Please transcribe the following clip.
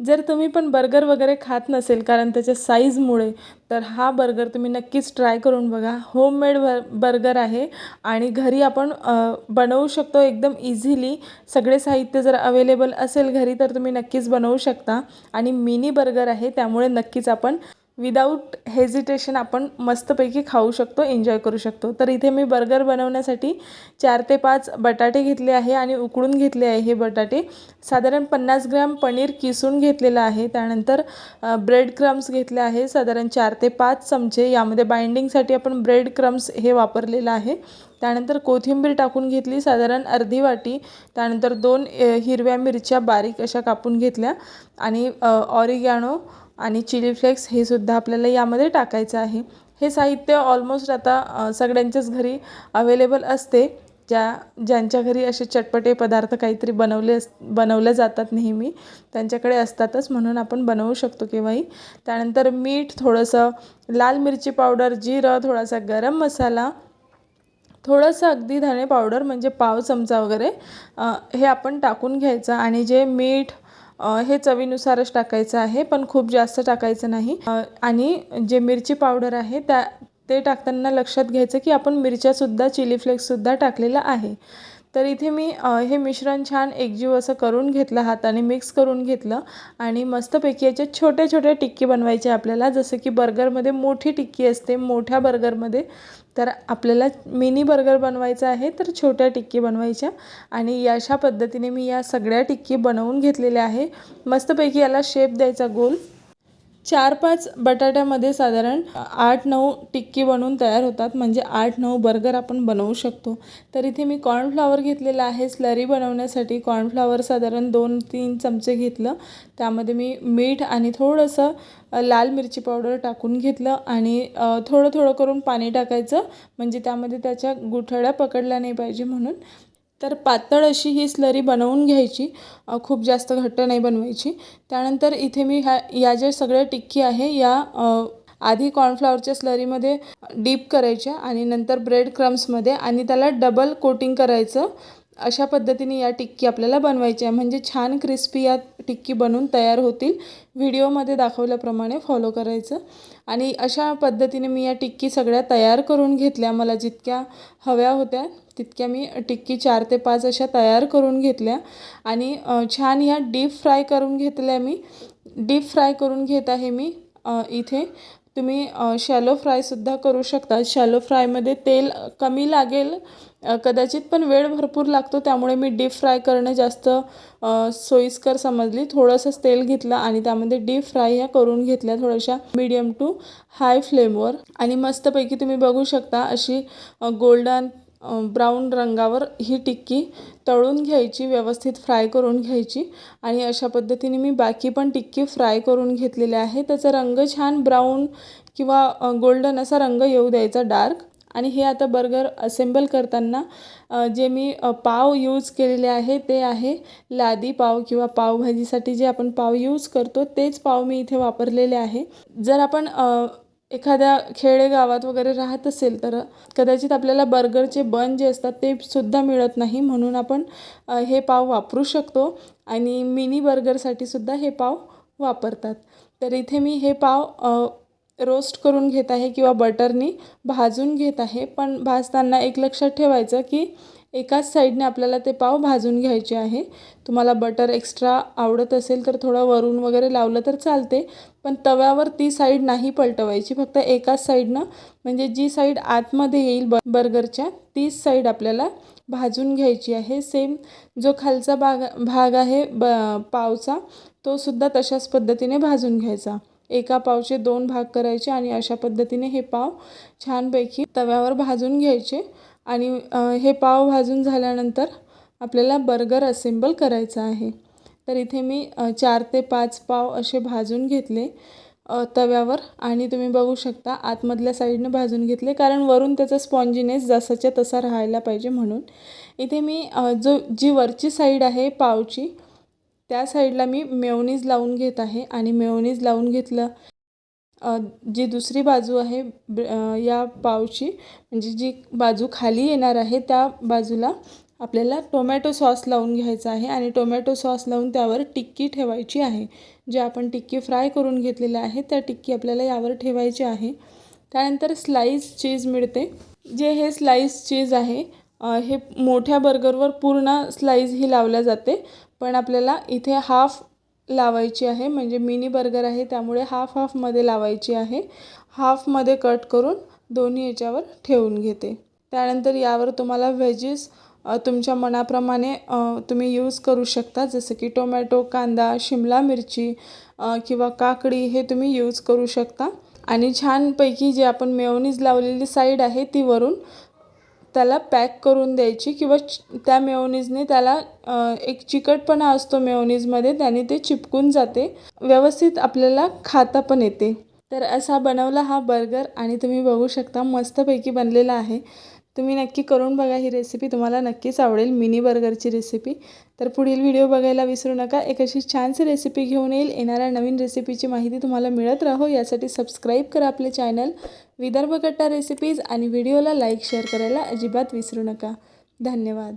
जर तुम्ही पण बर्गर वगैरे खात नसेल कारण त्याच्या साईजमुळे तर हा बर्गर तुम्ही नक्कीच ट्राय करून बघा. होममेड बर बर्गर आहे आणि घरी आपण बनवू शकतो एकदम इझिली सगळे साहित्य जर अवेलेबल असेल घरी तर तुम्ही नक्कीच बनवू शकता. आणि मिनी बर्गर आहे त्यामुळे नक्कीच आपण विदाऊट हेजिटेशन आपण मस्तपैकी खाऊ शकतो एन्जॉय करू शकतो. तर इथे मी बर्गर बनवण्यासाठी चार ते पाच बटाटे घेतले आहे आणि उकळून घेतले आहे हे बटाटे. साधारण पन्नास ग्रॅम पनीर किसून घेतलेलं आहे. त्यानंतर ब्रेड क्रम्स घेतले आहे. साधारण चार ते पाच चमचे यामध्ये बाइंडिंगसाठी आपण ब्रेड क्रम्स हे वापरलेलं आहे. त्यानंतर कोथिंबीर टाकून घेतली साधारण अर्धी वाटी. त्यानंतर दोन हिरव्या मिरच्या बारीक अशा कापून घेतल्या आणि ऑरिगॅनो आणि चिली फ्लेक्स हे सुद्धा आपल्याला यामध्ये टाकायचं आहे. हे साहित्य ऑलमोस्ट आता सगळ्यांच्याच घरी अवेलेबल असते. ज्या ज्यांच्या घरी असे चटपटे पदार्थ काहीतरी बनवले अस बनवले जातात नेहमी त्यांच्याकडे असतातच म्हणून आपण बनवू शकतो केव्हाही. त्यानंतर मीठ थोडंसं लाल मिरची पावडर जिरं थोडासा गरम मसाला थोडंसं अगदी धणे पावडर म्हणजे पाव चमचा वगैरे हे आपण टाकून घ्यायचं. आणि जे मीठ हे चवीनुसारच टाकायचं आहे पण खूप जास्त टाकायचं नाही. आणि जे मिरची पावडर आहे त्या ते टाकताना लक्षात घ्यायचं की आपण मिरच्यासुद्धा चिली फ्लेक्ससुद्धा टाकलेला आहे. तर इथे मी हे मिश्रण छान एकजीव असं करून घेतलं हाताने मिक्स करून घेतलं आणि मस्तपैकी याचे छोटे छोटे टिक्की बनवायचे आपल्याला. जसं की बर्गरमध्ये मोठी टिक्की असते मोठ्या बर्गरमध्ये तर आपल्याला मिनी बर्गर बनवायचा आहे तर छोट्या टिक्की बनवायच्या. आणि अशा पद्धतीने मी या सगळ्या टिक्की बनवून घेतलेल्या आहे. मस्तपैकी याला शेप द्यायचा गोल. चार पाच बटाट्यामध्ये साधारण आठ नऊ टिक्की बनवून तयार होतात. म्हणजे आठ नऊ बर्गर आपण बनवू शकतो. तर इथे मी कॉर्नफ्लॉवर घेतलेला आहे. स्लरी बनवण्यासाठी कॉर्नफ्लॉवर साधारण दोन तीन चमचे घेतलं. त्यामध्ये मी मीठ आणि थोडंसं लाल मिरची पावडर टाकून घेतलं आणि थोडं थोडं करून पाणी टाकायचं. म्हणजे त्यामध्ये त्याच्या गुठळ्या पकडल्या नाही पाहिजे म्हणून. तर पातळ अशी ही स्लरी बनवून घ्यायची. खूप जास्त घट्ट नाही बनवायची. त्यानंतर इथे मी ह्या या ज्या सगळ्या टिक्की आहे या आधी कॉर्नफ्लॉवरच्या स्लरीमध्ये डीप करायच्या आणि नंतर ब्रेड क्रम्समध्ये आणि त्याला डबल कोटिंग करायचं. अशा पद्धतीने या टिक्की आपल्याला बनवायच्या. म्हणजे छान क्रिस्पी या टिक्की बनवून तयार होतील. व्हिडिओमध्ये दाखवल्याप्रमाणे फॉलो करायचं. आणि अशा पद्धतीने मी या टिक्की सगळ्या तयार करून घेतल्या. मला जितक्या हव्या होत्या तितक्या मी टिक्की चार ते पाच अशा तयार करून घेतल्या. आणि छान ह्या डीप फ्राय करून घेतल्या मी. डीप फ्राय करून घेत आहे मी इथे. तुम्ही शॅलो फ्रायसुद्धा करू शकता. शॅलो फ्रायमध्ये तेल कमी लागेल कदाचित पण वेळ भरपूर लागतो त्यामुळे मी डीप फ्राय करणं जास्त सोयीस्कर समजली. थोडंसंच तेल घेतलं आणि त्यामध्ये डीप फ्राय ह्या करून घेतल्या थोड्याशा मीडियम टू हाय फ्लेमवर आणि मस्तपैकी तुम्ही बघू शकता अशी गोल्डन ब्राऊन रंगावर ही टिक्की तळून घ्यायची व्यवस्थित फ्राय करून घ्यायची. आणि अशा पद्धतीने मी बाकी पण टिक्की फ्राय करून घेतलेल्या आहे. त्याचा रंग छान ब्राऊन किंवा गोल्डन असा रंग येऊ द्यायचा डार्क आणि हे आता बर्गर असेंबल करताना जे मी पाव यूज केलेले आहे ते आहे लादी पाव किंवा पावभाजीसाठी जे आपण पाव यूज करतो तेच पाव मी इथे वापरलेले आहे. जर आपण एखाद्या खेडेगावात वगैरे राहत असेल तर कदाचित आपल्याला बर्गरचे बन जे असतात ते सुद्धा मिळत नाही म्हणून आपण हे पाव वापरू शकतो आणि मिनी बर्गरसाठी सुद्धा हे पाव वापरतात. तर इथे मी हे पाव रोस्ट करून घेत आहे किंवा बटरनी भाजून घेत आहे. पण भाजताना एक लक्षात ठेवायचं की एकाच साईडने आपल्याला ते पाव भाजून घ्यायचे आहे. तुम्हाला बटर एक्स्ट्रा आवडत असेल तर थोडं वरून वगैरे लावलं तर चालते. पण तव्यावर ती साईड नाही पलटवायची. फक्त एकाच साईडनं म्हणजे जी साईड आतमध्ये येईल ब बर्गरच्या तीच साईड आपल्याला भाजून घ्यायची आहे. सेम जो खालचा भाग भाग आहे ब पावचा तो सुद्धा तशाच पद्धतीने भाजून घ्यायचा. एका पावचे दोन भाग करायचे आणि अशा पद्धतीने हे पाव छानपैकी तव्यावर भाजून घ्यायचे. आणि हे पाव भाजून झाल्यानंतर आपल्याला बर्गर असेंबल करायचं आहे. तर इथे मी चार ते पाच पाव असे भाजून घेतले तव्यावर. आणि तुम्ही बघू शकता आतमधल्या साईडनं भाजून घेतले कारण वरून त्याचा स्पॉन्जीनेस जसाच्या तसा राहायला पाहिजे म्हणून. इथे मी जो जी वरची साईड आहे पावची त्या साईडला मी मेवनीज लावून घेत आहे. आणि मेवनीज लावून घेतलं जी दुसरी बाजू आहे ब- या पावची म्हणजे जी बाजू खाली येणार आहे त्या बाजूला आपल्याला टोमॅटो सॉस लावून घ्यायचा आहे आणि टोमॅटो सॉस लावून त्यावर टिक्की ठेवायची आहे. जे आपण टिक्की फ्राय करून घेतलेलं आहे त्या टिक्की आपल्याला यावर ठेवायची आहे. त्यानंतर स्लाईस चीज मिळते. जे हे स्लाईस चीज आहे हे मोठ्या बर्गरवर पूर्ण स्लाईज ही लावल्या जाते. पण आपल्याला इथे हाफ लावायची आहे. म्हणजे मिनी बर्गर आहे त्यामुळे हाफ हाफमध्ये लावायची आहे. हाफमध्ये कट करून दोन्ही याच्यावर ठेवून घेते. त्यानंतर यावर तुम्हाला व्हेजेस तुमच्या मनाप्रमाणे तुम्ही यूज करू शकता. जसं की टोमॅटो कांदा शिमला मिरची किंवा काकडी हे तुम्ही यूज करू शकता. आणि छानपैकी जे आपण मेवनीज लावलेली साईड आहे ती वरून त्याला पॅक करून द्यायची किंवा त्या मेयोनीजने त्याला एक चिकटपणा असतो मेयोनीजमध्ये त्याने ते चिपकून जाते. व्यवस्थित आपल्याला खाता पण येते. तर असा बनवला हा बर्गर आणि तुम्ही बघू शकता मस्तपैकी बनलेला आहे. तुम्ही नक्की करून बघा ही रेसिपी तुम्हाला नक्कीच आवडेल मिनी बर्गरची रेसिपी तर पुढील व्हिडिओ बघायला विसरू नका. एक अशी छानशी रेसिपी घेऊन येईल. येणाऱ्या नवीन रेसिपीची माहिती तुम्हाला मिळत राहो. यासाठी सबस्क्राईब करा आपले चॅनल विदर्भ कट्टा रेसिपीज आणि व्हिडिओला लाईक शेअर करायला अजिबात विसरू नका. धन्यवाद.